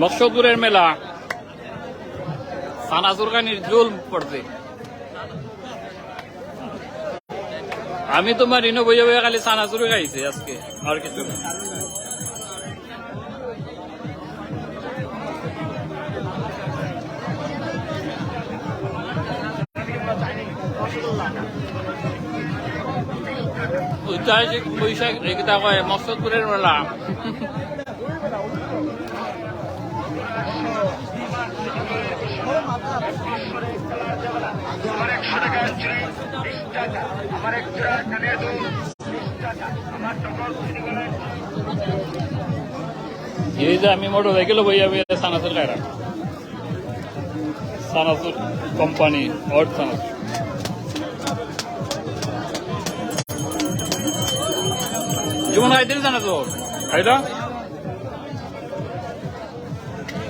মৎস্যপুরের মেলা। সানাসুরকানির জোল পড়ছে। আমি তোমার ইনো বইয়া বইয়া খালি সানাসুরে খাইছি আজকে, আর কিছু ঐতিহাসিক বৈশাখ এইকেইটা কয় মৎস্যপুরের মেলা। আমার একশো টাকা বিশ টাকা আমার এই যে আমি মোটর সাইকেল বইয়া বইয়া সানাসুর খাইরা সানাসুর কোম্পানি অট সানাসুর। খাইতেন সানাসুর খাইটা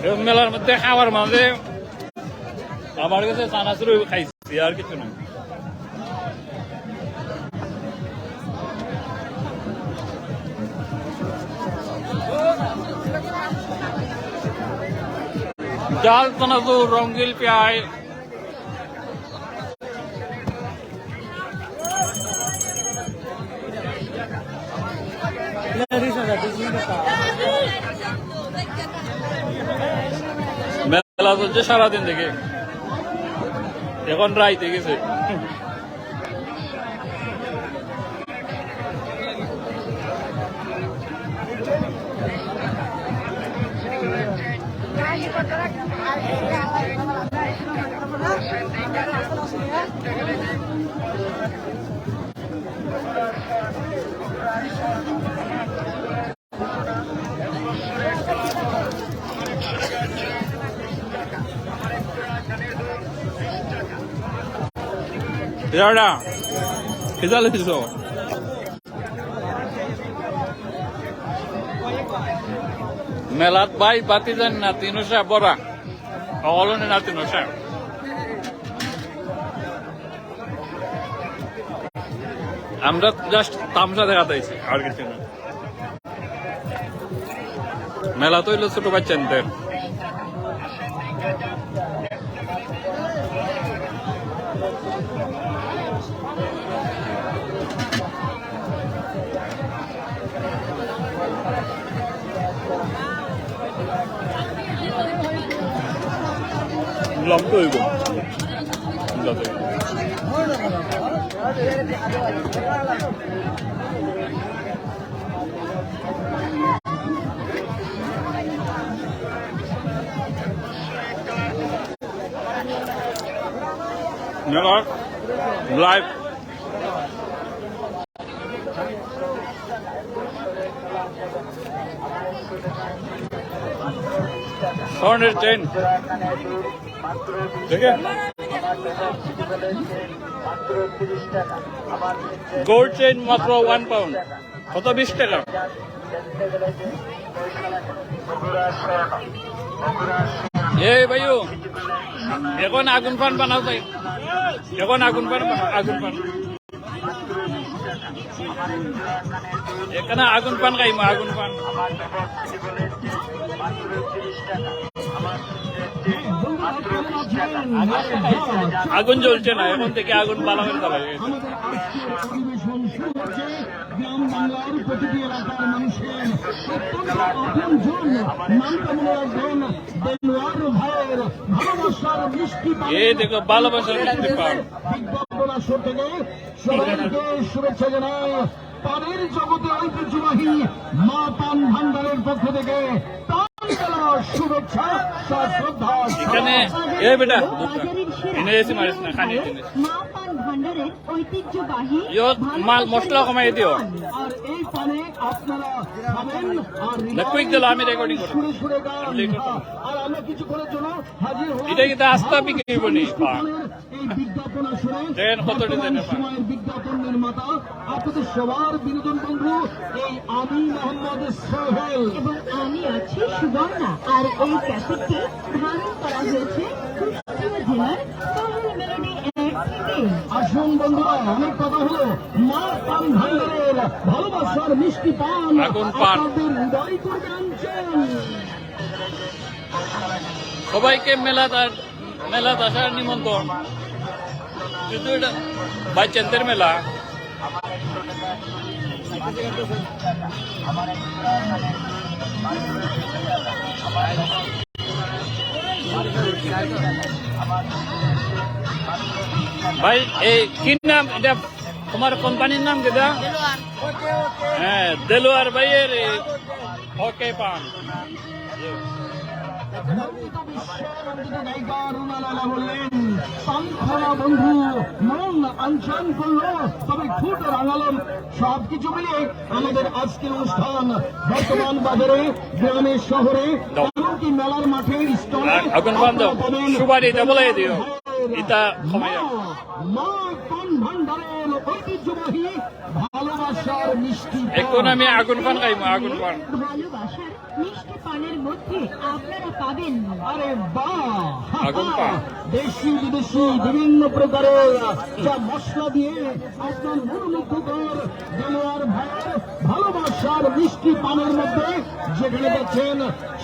এই মেলার মধ্যে খাওয়ার মাঝে আমার কাছে সানাসুর খাইছি। আর কিছু না। ডাল সানাসুর রঙ্গিল পেঁয়াজ মেলা চলছে সারাদিন থেকে এখন রাইতে গেছে। মেলাত বাই বাতি যান না তিনশা বরা অগলনে না তিনশা আমরা জাস্ট তামসা দেখাতে আইছি আর কিছু না মেলা তো হইল ছোট বাচ্চাদের হইব যাতে মেলার লাইভ স্বর্ণের চেন গোল্ড চেন মাত্র ওয়ান পাউন্ড কত? বিশ টাকা। এ ভাইও এখন আগুন পান বানাও তাই এখন আগুন পান আগুন পান এখানে আগুন পান খাইমো, আগুন পান আগুন জ্বলছে না, এখন থেকে আগুন পান এই দেখো, ভালোবাসার মিষ্টি পান শুভেচ্ছা জানাই পানের জগতে ঐতিহ্যবাহী মা পান ভান্ডারের পক্ষ থেকে এখানে এ বেটা। এনে এসে মারিস না খানি ঐতিহ্যবাহী মাল মশলা কমাই দিও। আর এই পানে আপনারা দিলো, আমি আর আমরা জন্য হাজির হলাম এটা কিন্তু আস্থা বিক্রি। এই বিজ্ঞাপন কত ডিজাইনের নির্মাতা আপনাদের সবার বিনোদন বন্ধু এই আমি মোহাম্মদ সোহেল। এবং আমি আছি সুবর্ণা। আর এই ক্যাসেটটি ধারণ করা হয়েছে জেলার মেলোডি আসুন বন্ধুরা অনেক কথা হলো মা পান ভান্ডারের ভালোবাসার মিষ্টি পান। আপনাদের হৃদয় করে আনছেন সবাইকে মেলাত আর মেলাত আসার নিমন্ত্রণ। কিন্তু এটা বাইচান্দের মেলা। ভাই এই কি নাম এটা তোমার কোম্পানির নাম কেটা হ্যাঁ দেলোয়ার ভাইয়ের ওকে পান বললেন পান্থনা বন্ধু মন আনশান করল তবে ঠোঁট রাঙালেন সবকিছু মিলে আমাদের আজকের অনুষ্ঠান বর্তমান বাজারে গ্রামে শহরে। এমনকি মেলার মাঠে স্টলে বলে দিও মা পান ভান্ডারের ঐতিহ্যবাহী। এখন আমি আগুন পান খাইবো আগুন পান। ভালোবাসার মিষ্টি পানের মধ্যে আপনারা পাবেন আরে বাহ আগুন পান। দেশি বিদেশি বিভিন্ন প্রকারের যা মশলা দিয়ে আপনার মনোমুগ্ধকর দেলোয়ার ভাইয়ের ভালোবাসার মিষ্টি পানের মধ্যে যেখানে দেখছেন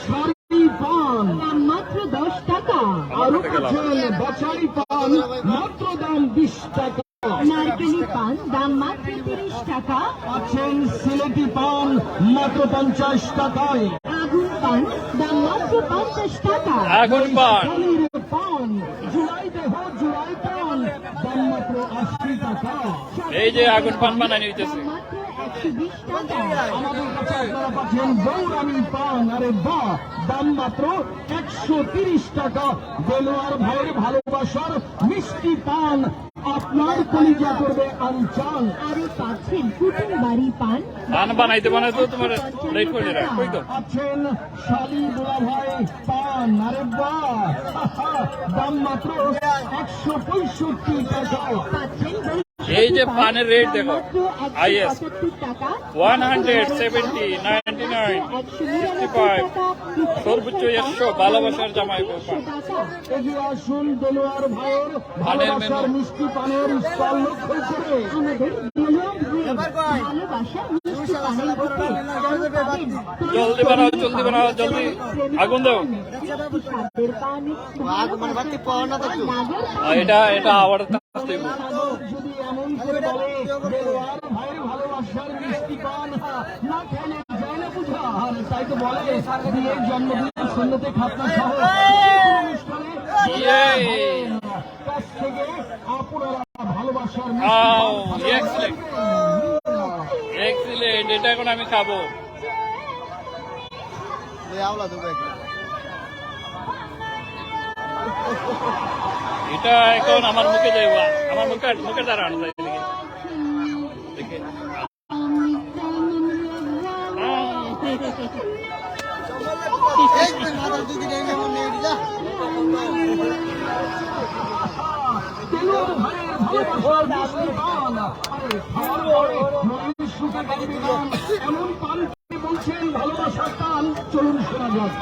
সারি পান। দাম মাত্র দশ টাকা। আরও পাচ্ছেন বছারি পান মাত্র দাম বিশ টাকা। নারকেলি পান দাম মাত্র তিরিশ টাকা। পাচ্ছেন সিলেটি পান মাত্র পঞ্চাশ টাকায়। আগুন পান দাম মাত্র পঞ্চাশ টাকা। আগুন পান। পান জুলাইতে হো জুলাই পান দাম মাত্র আশি টাকা। এই যে আগুন পান বানানি হইতেছে। একশো আমাদের কাছে আপনারা পাচ্ছেন গৌরামী পান। আরে বাহ দাম মাত্র একশো তিরিশ টাকা। দেলোয়ার ভাইয়ের ভালোবাসার মিষ্টি পান। আপনার কলিজা করবে আনচান। আরও পাচ্ছেন কুটুম বাড়ি পান। পান বানাইতে বানাইতে তোমার লেট করে রাখ কই তো আছেন শালি বোলা ভাই পান আরে বাহ দাম মাত্র একশো পঁয়ষট্টি টাকা। পাচ্ছেন এই যে পানের রেট দেখো is one hundred seventy ninety nine sixty five সর্বোচ্চ একশো ভালোবাসার জামাই আসুন দেলোয়ার ভাইয়ের পানের ভালোবাসার মিষ্টি স্টল লক্ষ্য করে। জলদি বানাও জলদি বানাও জলদি। আগুন দাও। আর এটা এটা আবার করে বলে দেলোয়ার ভাইয়ের ভালোবাসার মিষ্টি পান না খেলে যায় না বুঝা আর তাই তো বলে বিয়ের জন্মদিন শূন্যতে খাতনা সহ অনুষ্ঠানে কাছ থেকে আপনারা ভালোবাসার. এক্সিলেন্ট এটা এখন আমি খাব এটা এখন আমার মুখে যাইব। আমার মুখে মুখে দাঁড়ানো যায় এমন পান বলছেন ভালোবাসার টান চলুন শোনা যাক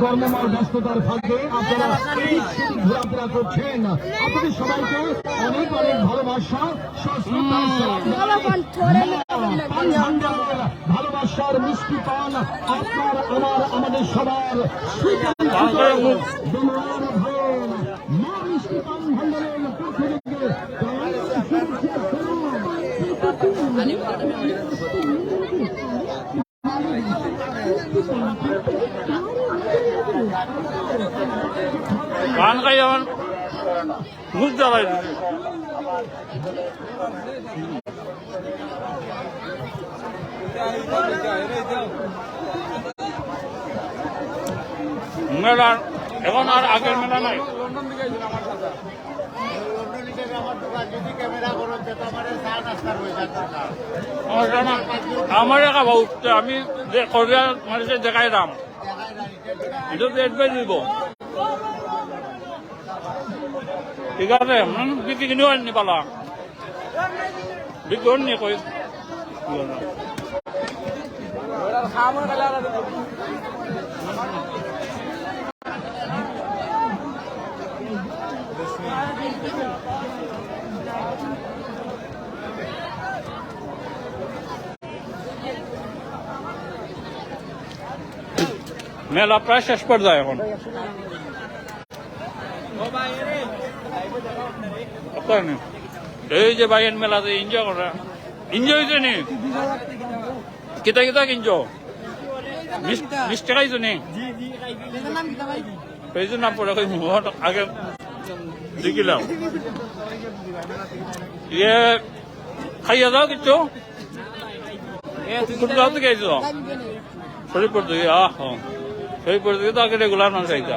কর্মময় ব্যস্ততার ফাঁকে আপনারা ঘোরাফেরা করছেন। আপনাদের সবাইকে অনেক অনেক ভালোবাসা ভালোবাসার মিষ্টি পান আপনার আমার আমাদের সবার সুকান্ত দেলোয়ার ভাইয়ের মা মিষ্টি পান ভান্ডারের পক্ষ থেকে গান শুভেচ্ছা জানাই। মেলা কিন্তু ভারী গান খাই আমার মুখ জ্বালাই মেলার এখন আর আগের মেলা নাই। আমার একা উঠতে আমি যে কোরিয়া মানুষের দেখাই দাম। এটা তো এডভাইস দিব। ঠিক আছে বিক্রি কিনিও আনি পালা বিক্রি নি মেলা প্রায় শেষ পর্যায়ে এখন। এই যে বাইন মেলাতে এনজয় করা এনজয় হয়েছে নি? কিতা কিতা কিনছো? মিষ্টি খাইছো নি? পেয়েছ নাম পড়ে কই আগে দেখিলাম ইয়ে খাইয়া যাও কিছু থেকে আইছো শরীরপুর থেকে, আহ শরীরপুর থেকে তো আগে রেগুলার মানুষ না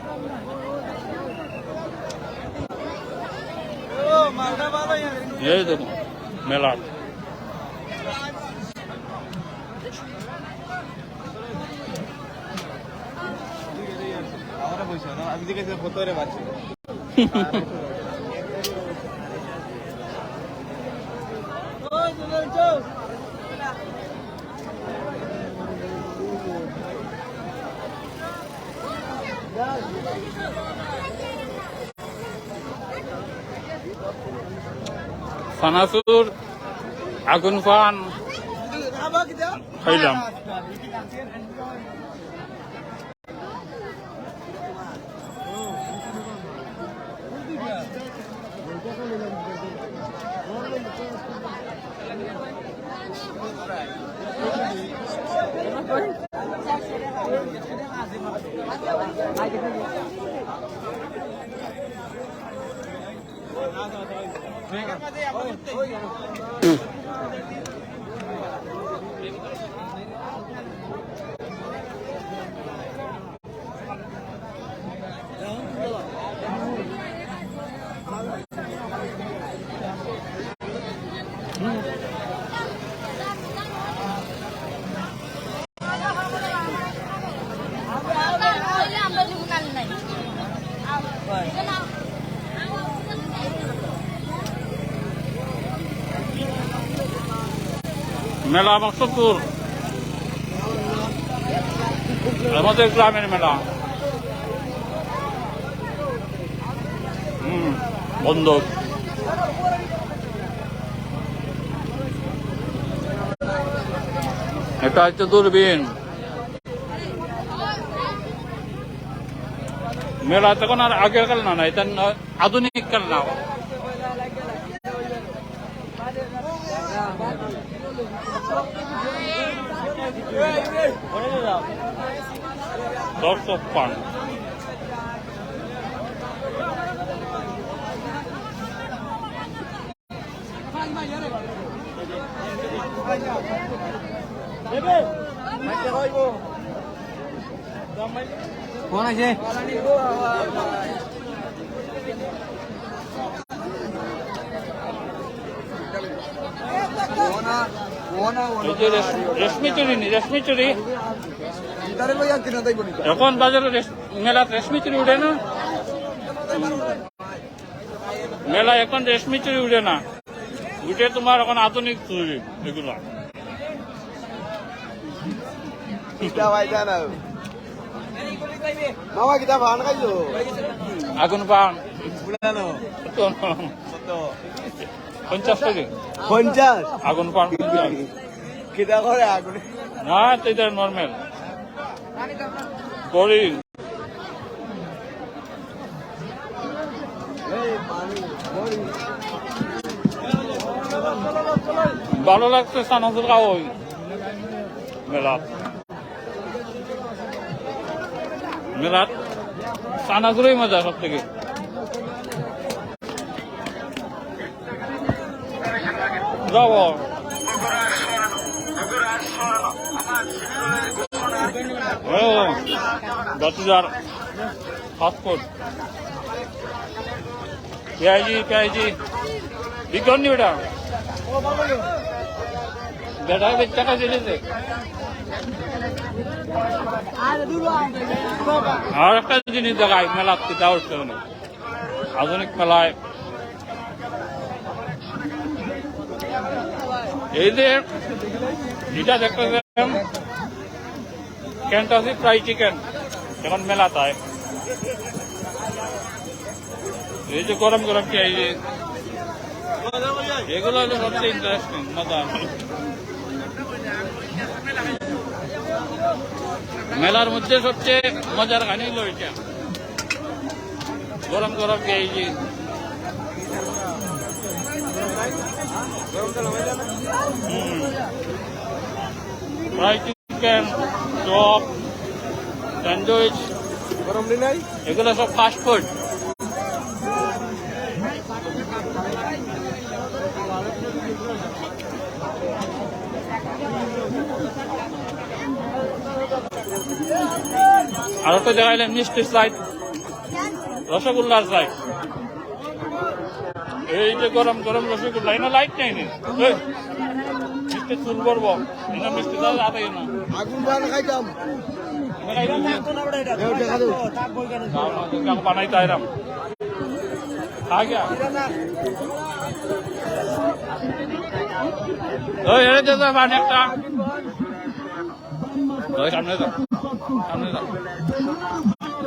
এই দেখুন মেলা। আমি দেখেছি ভোতরে পাচ্ছি ফানাসুর আগুন ফান খাইলাম। Vem cá, cadê? Oi, oi. মেলা মকসদপুর আমাদের গ্রামের মেলা। হুম, বন্ধ। এটা হচ্ছে দূরবীন। মেলা তখন আর আগের কাল না, এটা আধুনিক কাল না। দর্শক পান কোন আছে এই যে রেশ- রেশমি চুরি নি রেশমি চুরি। এখন বাজারে মেলা রেশমি চুরি উঠে না? মেলা এখন রেশমি চুরি উঠে না। উঠে তোমার এখন আধুনিক চুরি এগুলো। আগুন পান। পঞ্চাশ পঞ্চাশ? আগুন পান। পঞ্চাশ। কিতা করে আগুনে। না এটা নর্মাল করি। ভালো লাগছে সানাজুর খাওয়া ওই। মেলাত। মেলাত সানাজুরই মজা সব থেকে যাব ও দশ হাজার পাসপোর্ট পেঁয়াজি পেঁয়াজি বিজ্ঞান নি বেটা। বেটা টাকা চলেছে আর একটা জিনিস দেখায় মেলা কিতা মানে আধুনিক মেলায় এই যে যেটা দেখতেছেন ফ্রাই চিকেন এখন মেলা এই যে গরম গরম পেঁয়াজ এগুলো হলো সবচেয়ে ইন্টারেস্টিং মজা। মেলার মধ্যে সবচেয়ে মজার কাহিনী হলো গরম গরম পেঁয়াজ ফ্রাই চিকেন এগুলো সব ফুড আর তো দেখাইলেন মিষ্টির সাইড রসগোল্লার সাইড এই যে গরম গরম রসগোল্লা এনে লাইট নেই মিষ্টি চুল করব। এনে মিষ্টি দাও আতে না আগুন ভান খাইতাম। বানাই তাইরাম সামনে যা সামনে যা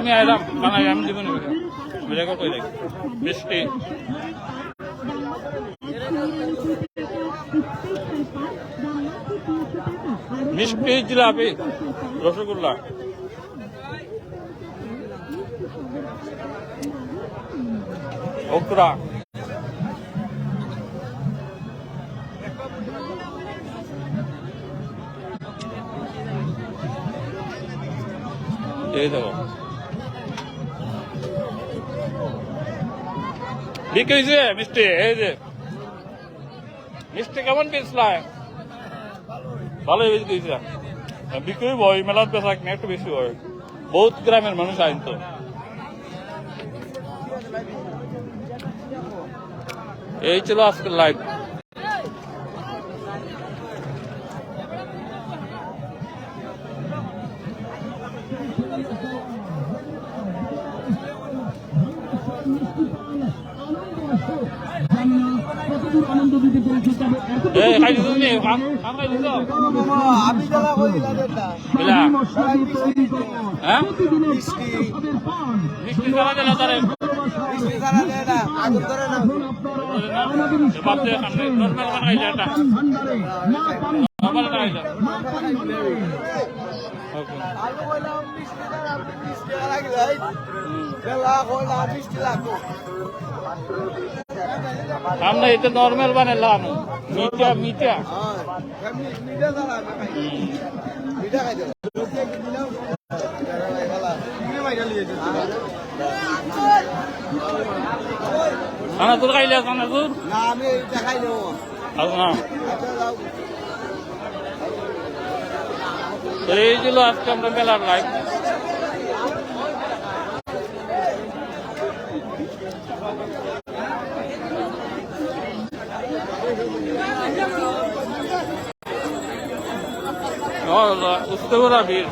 আমি আইলাম, বানাই, আমি দিব না। বুঝে কই দেখি মিষ্টি। মিষ্টি জিলাপি, রসগোল্লা। ওকরা। এই দেখো। বিক্রি মিষ্টি, এই যে। মিষ্টি কেমন বেচলাই ভালো বিক্রি হয়েছে। বিক্রি হইব, এই মেলাত বেচা কিনা একটু বেশি হয়। বহুত গ্রামের মানুষ আইন তো। এই ছিল আজকের লাইভ প্রতিদিন আনন্দ দিতে পেরেছে তবে এতটুকু এই খাই দিছো নি খাম খাম খাই দিছো আমি জ্বালা কইলা দেতা বিলা মশলা দিয়ে তৈরি করা হ্যাঁ প্রতিদিনের স্বাদের পান মিষ্টি ছাড়া দিলা তারে মিষ্টি ছাড়া আমরা এটা নর্মাল বানাইলাম মিঠা মিঠা। আমি এই ছিল আজকে আমরা মেলার live Allah, Ustavura bir